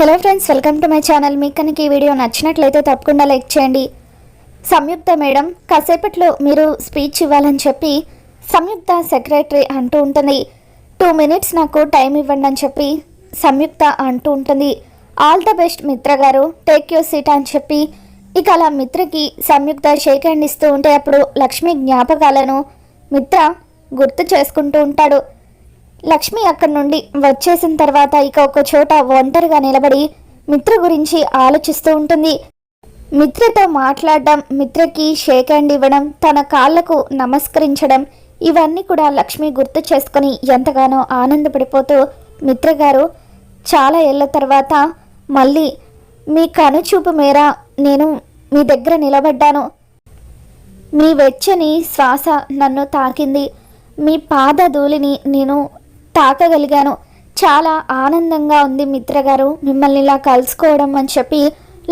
Hello friends welcome to my channel మీకు కనుక ఈ వీడియో నచ్చినట్లయితే తప్పకుండా లైక్ చేయండి. సంయుక్త మేడం కాసేపట్లో మీరు స్పీచ్ ఇవ్వాలని చెప్పి సంయుక్త సెక్రటరీ అంటూ ఉంటుంది. టూ మినిట్స్ నాకు టైం ఇవ్వండి అని చెప్పి సంయుక్త అంటూ ఉంటుంది. ఆల్ ద బెస్ట్ మిత్ర గారు. టేక్ యూర్ సీట్ అని చెప్పి ఇక అలా మిత్రకి సంయుక్త షేక్ హ్యాండ్ ఇస్తూ ఉంటే అప్పుడు లక్ష్మి జ్ఞాపకాలను మిత్ర గుర్తు చేసుకుంటూ ఉంటాడు. లక్ష్మి అక్కడి నుండి వచ్చేసిన తర్వాత ఇక ఒక చోట ఒంటరిగా నిలబడి మిత్ర గురించి ఆలోచిస్తూ ఉంటుంది. మిత్రతో మాట్లాడడం మిత్రకి షేక్ హ్యాండ్ ఇవ్వడం తన కాళ్ళకు నమస్కరించడం ఇవన్నీ కూడా లక్ష్మి గుర్తు చేసుకొని ఎంతగానో ఆనందపడిపోతూ మిత్ర గారు చాలా ఏళ్ళ తర్వాత మళ్ళీ మీ కనుచూపు మేర నేను మీ దగ్గర నిలబడ్డాను. మీ వెచ్చని శ్వాస నన్ను తాకింది. మీ పాద ధూళిని నేను తాకగలిగాను. చాలా ఆనందంగా ఉంది మిత్ర గారు మిమ్మల్ని ఇలా కలుసుకోవడం అని చెప్పి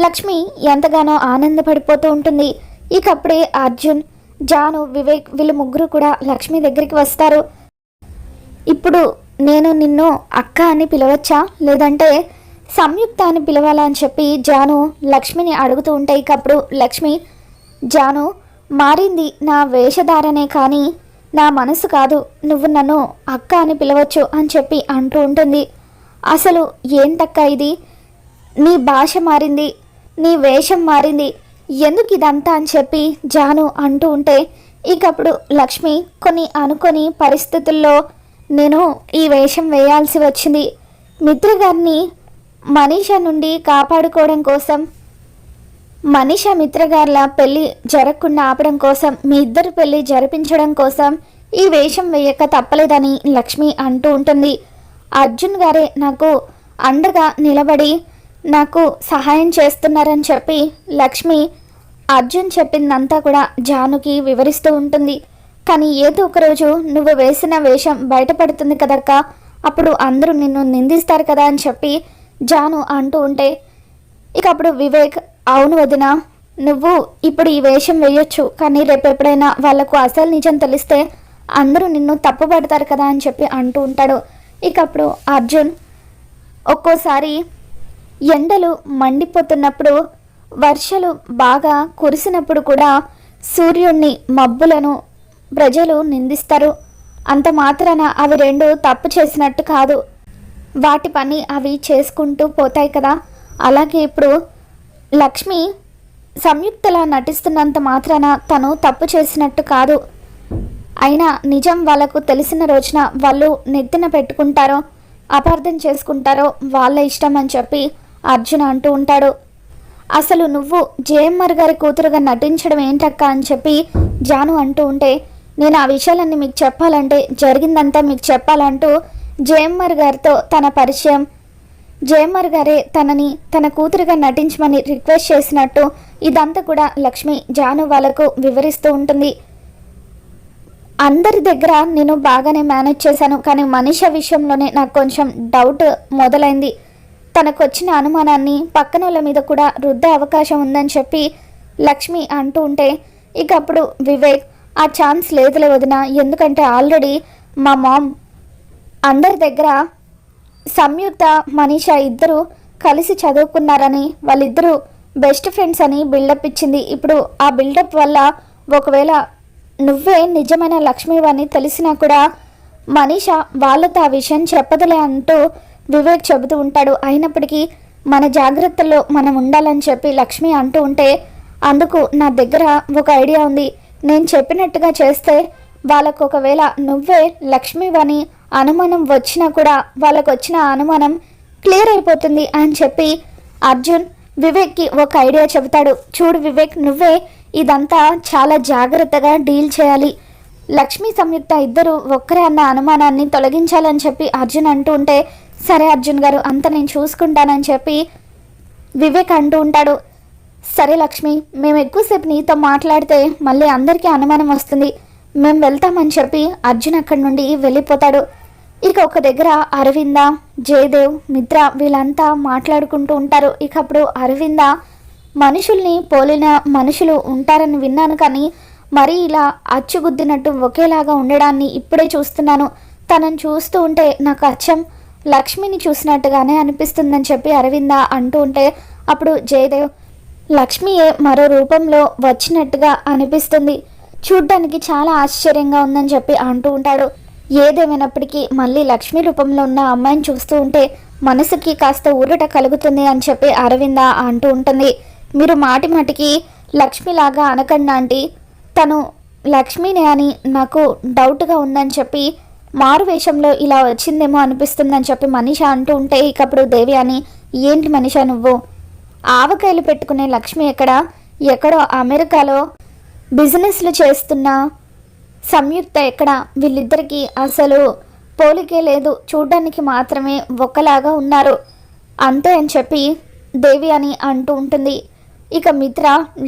లక్ష్మి ఎంతగానో ఆనందపడిపోతూ ఉంటుంది. ఇకప్పుడే అర్జున్ జాను వివేక్ వీళ్ళు ముగ్గురు కూడా లక్ష్మి దగ్గరికి వస్తారు. ఇప్పుడు నేను నిన్ను అక్క అని పిలవచ్చా? లేదంటే సంయుక్త అని పిలవాలా అని చెప్పి జాను లక్ష్మిని అడుగుతూ ఉంటే ఇకప్పుడు లక్ష్మి జాను మారింది నా వేషధారనే కానీ నా మనసు కాదు నువ్వు నన్ను అక్క అని పిలవచ్చు అని చెప్పి అంటూ ఉంటుంది. అసలు ఏంటక్క ఇది? నీ భాష మారింది నీ వేషం మారింది ఎందుకు ఇదంతా అని చెప్పి జాను అంటూ ఉంటే ఇకప్పుడు లక్ష్మి కొన్ని అనుకొని పరిస్థితుల్లో నేను ఈ వేషం వేయాల్సి వచ్చింది. మిత్ర గారిని మనీషా నుండి కాపాడుకోవడం కోసం మనిష మిత్రగార్ల పెళ్ళి జరగకుండా ఆపడం కోసం మీ ఇద్దరు పెళ్ళి జరిపించడం కోసం ఈ వేషం వేయక తప్పలేదని లక్ష్మి అంటూ ఉంటుంది. అర్జున్ గారే నాకు అండగా నిలబడి నాకు సహాయం చేస్తున్నారని చెప్పి లక్ష్మి అర్జున్ చెప్పిందంతా కూడా జానుకి వివరిస్తూ ఉంటుంది. కానీ ఏదో ఒకరోజు నువ్వు వేసిన వేషం బయటపడుతుంది కదక్క అప్పుడు అందరూ నిన్ను నిందిస్తారు కదా అని చెప్పి జాను అంటూ ఉంటే ఇక అప్పుడు వివేక్ అవును వదిన నువ్వు ఇప్పుడు ఈ వేషం వేయొచ్చు కానీ రేపు ఎప్పుడైనా వాళ్ళకు అసలు నిజం తెలిస్తే అందరూ నిన్ను తప్పుపడతారు కదా అని చెప్పి అంటూ ఉంటాడు. ఇక అప్పుడు అర్జున్ ఒక్కోసారి ఎండలు మండిపోతున్నప్పుడు వర్షాలు బాగా కురిసినప్పుడు కూడా సూర్యుణ్ణి మబ్బులను ప్రజలు నిందిస్తారు. అంత మాత్రాన అవి రెండు తప్పు చేసినట్టు కాదు. వాటి పని అవి చేసుకుంటూ పోతాయి కదా. అలాగే ఇప్పుడు లక్ష్మి సంయుక్తలా నటిస్తున్నంత మాత్రాన తను తప్పు చేసినట్టు కాదు. అయినా నిజం వాళ్ళకు తెలిసిన రోజున వాళ్ళు నెత్తిన పెట్టుకుంటారో అపార్థం చేసుకుంటారో వాళ్ళ ఇష్టం అని చెప్పి అర్జున్ అంటూ ఉంటాడు. అసలు నువ్వు జేఎంఆర్ గారి కూతురుగా నటించడం ఏంటక్క అని చెప్పి జాను అంటూ ఉంటే నేను ఆ విషయాలన్నీ మీకు చెప్పాలంటే జరిగిందంతా మీకు చెప్పాలంటూ జేఎంఆర్ గారితో తన పరిచయం జయమర్ గారే తనని తన కూతురుగా నటించమని రిక్వెస్ట్ చేసినట్టు ఇదంతా కూడా లక్ష్మి జాను వాళ్ళకు వివరిస్తూ ఉంటుంది. అందరి దగ్గర నేను బాగానే మేనేజ్ చేశాను కానీ మనిష విషయంలోనే నాకు కొంచెం డౌట్ మొదలైంది. తనకు వచ్చిన అనుమానాన్ని పక్కన వాళ్ళ మీద కూడా రుద్దే అవకాశం ఉందని చెప్పి లక్ష్మి అంటూ ఉంటే ఇక అప్పుడు వివేక్ ఆ ఛాన్స్ లేదులే వదిన ఎందుకంటే ఆల్రెడీ మా మామ్ అందరి దగ్గర సంయుక్త మనీష ఇద్దరు కలిసి చదువుకున్నారని వాళ్ళిద్దరూ బెస్ట్ ఫ్రెండ్స్ అని బిల్డప్ ఇచ్చింది. ఇప్పుడు ఆ బిల్డప్ వల్ల ఒకవేళ నువ్వే నిజమైన లక్ష్మివని తెలిసినా కూడా మనీష వాళ్ళతో ఆ విషయం చెప్పదులే అంటూ వివేక్ చెబుతూ ఉంటాడు. అయినప్పటికీ మన జాగ్రత్తల్లో మనం ఉండాలని చెప్పి లక్ష్మి అంటూ ఉంటే అందుకు నా దగ్గర ఒక ఐడియా ఉంది. నేను చెప్పినట్టుగా చేస్తే వాళ్ళకు ఒకవేళ నువ్వే లక్ష్మివని అనుమానం వచ్చినా కూడా వాళ్ళకు వచ్చిన అనుమానం క్లియర్ అయిపోతుంది అని చెప్పి అర్జున్ వివేక్కి ఒక ఐడియా చెబుతాడు. చూడు వివేక్ నువ్వే ఇదంతా చాలా జాగ్రత్తగా డీల్ చేయాలి. లక్ష్మీ సంయుక్త ఇద్దరు ఒక్కరే అన్న అనుమానాన్ని తొలగించాలని చెప్పి అర్జున్ అంటూ ఉంటే సరే అర్జున్ గారు అంత నేను చూసుకుంటానని చెప్పి వివేక్ అంటూ ఉంటాడు. సరే లక్ష్మి మేము ఎక్కువసేపు నీతో మాట్లాడితే మళ్ళీ అందరికీ అనుమానం వస్తుంది. మేము వెళ్తామని చెప్పి అర్జున్ అక్కడి నుండి వెళ్ళిపోతాడు. ఇక ఒక దగ్గర అరవింద జయదేవ్ మిత్ర వీళ్ళంతా మాట్లాడుకుంటూ ఉంటారు. ఇక అప్పుడు అరవింద మనుషుల్ని పోలిన మనుషులు ఉంటారని విన్నాను కానీ మరీ ఇలా అచ్చుగుద్దినట్టు ఒకేలాగా ఉండడాన్ని ఇప్పుడే చూస్తున్నాను. తనను చూస్తూ ఉంటే నాకు అచ్చం లక్ష్మిని చూసినట్టుగానే అనిపిస్తుందని చెప్పి అరవింద అంటూ ఉంటే అప్పుడు జయదేవ్ లక్ష్మియే మరో రూపంలో వచ్చినట్టుగా అనిపిస్తుంది. చూడ్డానికి చాలా ఆశ్చర్యంగా ఉందని చెప్పి అంటూ ఉంటాడు. ఏదేమైనప్పటికీ మళ్ళీ లక్ష్మి రూపంలో ఉన్న అమ్మాయిని చూస్తూ ఉంటే మనసుకి కాస్త ఊరట కలుగుతుంది అని చెప్పి అరవింద అంటూ ఉంటుంది. మీరు మాటి మాటికి లక్ష్మిలాగా అనకండి ఆంటీ. తను లక్ష్మినే అని నాకు డౌట్గా ఉందని చెప్పి మారు వేషంలో ఇలా వచ్చిందేమో అనిపిస్తుందని చెప్పి మనిష అంటూ ఉంటే ఇకప్పుడు దేవి అని ఏంటి మనిష నువ్వు? ఆవకాయలు పెట్టుకునే లక్ష్మి ఎక్కడ? ఎక్కడో అమెరికాలో బిజినెస్లు చేస్తున్న సంయుక్త ఎక్కడ వీళ్ళిద్దరికీ అసలు పోలికే లేదు. చూడ్డానికి మాత్రమే ఒక్కలాగా ఉన్నారు. అంతే అని చెప్పి దేవి అని అంటూ ఉంటుంది. ఇక మిత్ర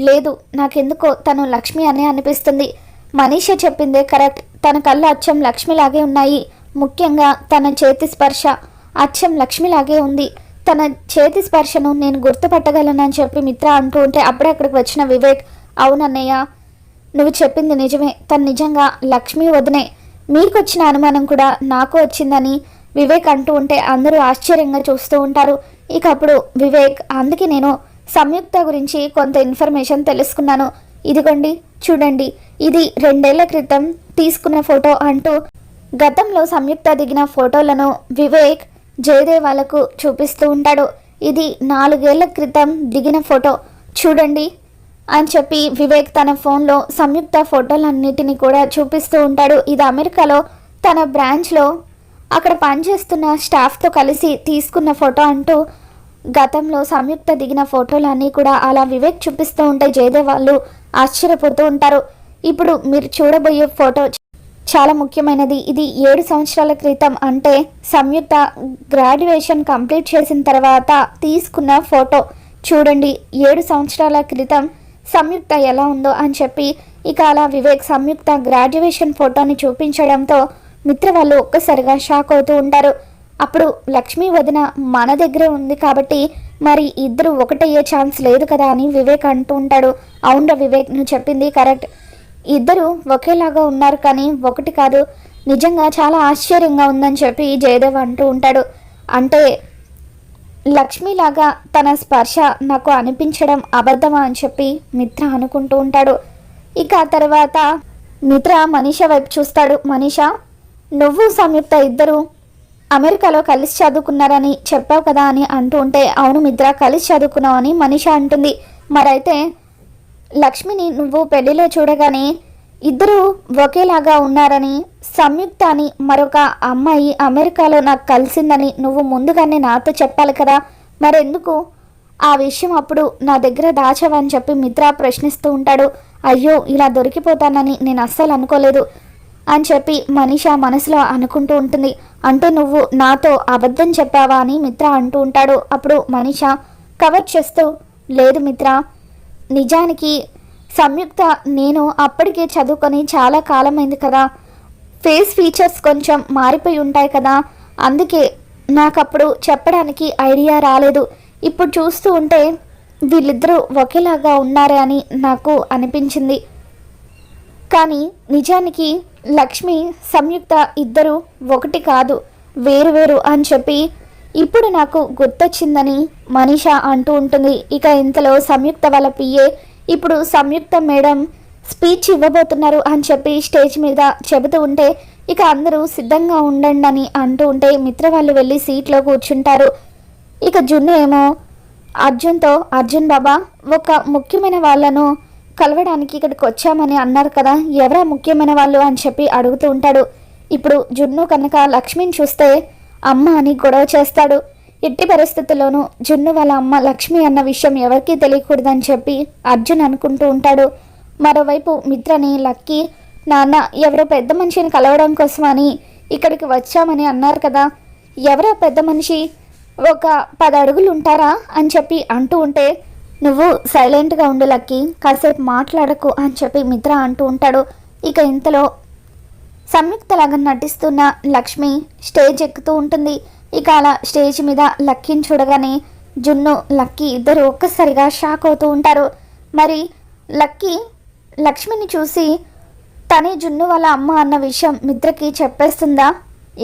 లేదు నాకెందుకో తను లక్ష్మి అనే అనిపిస్తుంది. మనీష చెప్పిందే కరెక్ట్. తన కళ్ళు అచ్చం లక్ష్మిలాగే ఉన్నాయి. ముఖ్యంగా తన చేతి స్పర్శ అచ్చం లక్ష్మిలాగే ఉంది. తన చేతి స్పర్శను నేను గుర్తుపట్టగలనని చెప్పి మిత్ర అంటూ ఉంటే అప్పుడే అక్కడికి వచ్చిన వివేక్ అవునన్నయ్య నువ్వు చెప్పింది నిజమే. తను నిజంగా లక్ష్మి వదినే. మీకు వచ్చిన అనుమానం కూడా నాకు వచ్చిందని వివేక్ అంటూ ఉంటే అందరూ ఆశ్చర్యంగా చూస్తూ ఉంటారు. ఇక అప్పుడు వివేక్ అందుకే నేను సంయుక్త గురించి కొంత ఇన్ఫర్మేషన్ తెలుసుకున్నాను. ఇదిగోండి చూడండి. ఇది రెండేళ్ళ క్రితం తీసుకున్న ఫోటో అంటూ గతంలో సంయుక్త దిగిన ఫోటోలను వివేక్ జయదేవాలకు చూపిస్తూ ఉంటాడు. ఇది నాలుగేళ్ళ క్రితం దిగిన ఫోటో. చూడండి. అని చెప్పి వివేక్ తన ఫోన్లో సంయుక్త ఫోటోలన్నిటిని కూడా చూపిస్తూ ఉంటాడు. ఇది అమెరికాలో తన బ్రాంచ్లో అక్కడ పనిచేస్తున్న స్టాఫ్తో కలిసి తీసుకున్న ఫోటో అంటూ గతంలో సంయుక్త దిగిన ఫోటోలన్నీ కూడా అలా వివేక్ చూపిస్తూ ఉంటే జయదేవ్ వాళ్ళు ఆశ్చర్యపోతూ ఉంటారు. ఇప్పుడు మీరు చూడబోయే ఫోటో చాలా ముఖ్యమైనది. ఇది ఏడు సంవత్సరాల క్రితం అంటే సంయుక్త గ్రాడ్యుయేషన్ కంప్లీట్ చేసిన తర్వాత తీసుకున్న ఫోటో. చూడండి ఏడు సంవత్సరాల క్రితం సంయుక్త ఎలా ఉందో అని చెప్పి ఇక అలా వివేక్ సంయుక్త గ్రాడ్యుయేషన్ ఫోటోని చూపించడంతో మిత్ర వాళ్ళు ఒక్కసారిగా షాక్ అవుతూ ఉంటారు. అప్పుడు లక్ష్మీ వదిన మన దగ్గరే ఉంది కాబట్టి మరి ఇద్దరు ఒకటయ్యే ఛాన్స్ లేదు కదా అని వివేక్ అంటూ ఉంటాడు. అవునరా వివేక్ నువ్వు చెప్పింది కరెక్ట్ ఇద్దరు ఒకేలాగా ఉన్నారు కానీ ఒకటి కాదు. నిజంగా చాలా ఆశ్చర్యంగా ఉందని చెప్పి జయదేవ్ అంటూ ఉంటాడు. అంటే లక్ష్మిలాగా తన స్పర్శ నాకు అనిపించడం అబద్ధమా అని చెప్పి మిత్ర అనుకుంటూ ఉంటాడు. ఇక ఆ తర్వాత మిత్ర మనీష వైపు చూస్తాడు. మనీష నువ్వు సంయుక్త ఇద్దరు అమెరికాలో కలిసి చదువుకున్నారని చెప్పావు కదా అని అంటూ ఉంటే అవును మిత్ర కలిసి చదువుకున్నావు అని మనీష అంటుంది. మరైతే లక్ష్మిని నువ్వు పెళ్ళిలో చూడగానే ఇద్దరు ఒకేలాగా ఉన్నారని సంయుక్త అని మరొక అమ్మాయి అమెరికాలో నాకు కలిసిందని నువ్వు ముందుగానే నాతో చెప్పాలి కదా. మరెందుకు? ఆ విషయం అప్పుడు నా దగ్గర దాచవని చెప్పి మిత్ర ప్రశ్నిస్తూ ఉంటాడు. అయ్యో ఇలా దొరికిపోతానని నేను అస్సలు అనుకోలేదు అని చెప్పి మనిష మనసులో అనుకుంటూ ఉంటుంది. అంటే నువ్వు నాతో అబద్ధం చెప్పావా అని మిత్ర అంటూ ఉంటాడు. అప్పుడు మనిష కవర్ చేస్తూ లేదు మిత్ర నిజానికి సంయుక్త నేను అప్పటికే చదువుకొని చాలా కాలమైంది కదా. ఫేస్ ఫీచర్స్ కొంచెం మారిపోయి ఉంటాయి కదా. అందుకే నాకప్పుడు చెప్పడానికి ఐడియా రాలేదు. ఇప్పుడు చూస్తూ ఉంటే వీళ్ళిద్దరూ ఒకేలాగా ఉన్నారే అని నాకు అనిపించింది. కానీ నిజానికి లక్ష్మి సంయుక్త ఇద్దరు ఒకటి కాదు వేరు వేరు అని చెప్పి ఇప్పుడు నాకు గుర్తొచ్చిందని మనీష అంటూ ఉంటుంది. ఇక ఇంతలో సంయుక్త వాళ్ళ పిఏ ఇప్పుడు సంయుక్త మేడం స్పీచ్ ఇవ్వబోతున్నారు అని చెప్పి స్టేజ్ మీద చెబుతూ ఉంటే ఇక అందరూ సిద్ధంగా ఉండండి అని అంటూ ఉంటే మిత్ర వాళ్ళు వెళ్ళి సీట్లో కూర్చుంటారు. ఇక జున్ను ఏమో అర్జున్తో అర్జున్ బాబా ఒక ముఖ్యమైన వాళ్ళను కలవడానికి ఇక్కడికి వచ్చామని అన్నారు కదా ఎవరా ముఖ్యమైన వాళ్ళు? అని చెప్పి అడుగుతూ ఉంటాడు. ఇప్పుడు జున్ను కనుక లక్ష్మిని చూస్తే అమ్మ అని గొడవ చేస్తాడు. ఎట్టి పరిస్థితుల్లోనూ జున్ను వాళ్ళ అమ్మ లక్ష్మి అన్న విషయం ఎవరికీ తెలియకూడదని చెప్పి అర్జున్ అనుకుంటూ ఉంటాడు. మరోవైపు మిత్రని లక్కీ నాన్న ఎవరో పెద్ద మనిషిని కలవడం కోసమని ఇక్కడికి వచ్చామని అన్నారు కదా. ఎవరా పెద్ద మనిషి? ఒక పది అడుగులు ఉంటారా? అని చెప్పి అంటూ ఉంటే నువ్వు సైలెంట్గా ఉండు లక్కి కాసేపు మాట్లాడకు అని చెప్పి మిత్ర అంటూ ఉంటాడు. ఇక ఇంతలో సంయుక్తలాగా నటిస్తున్న లక్ష్మి స్టేజ్ ఎక్కుతూ ఉంటుంది. ఇక అలా స్టేజ్ మీద లక్కీని చూడగానే జున్ను లక్కీ ఇద్దరు ఒక్కసారిగా షాక్ అవుతూ ఉంటారు. మరి లక్కీ లక్ష్మిని చూసి తనే జున్ను వాళ్ళ అమ్మ అన్న విషయం మిత్రకి చెప్పేస్తుందా?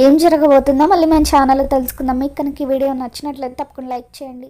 ఏం జరగబోతుందో మళ్ళీ మేము ఛానల్ తెలుసుకుందాం. మీకు కనుక ఈ వీడియో నచ్చినట్లయితే తప్పకుండా లైక్ చేయండి.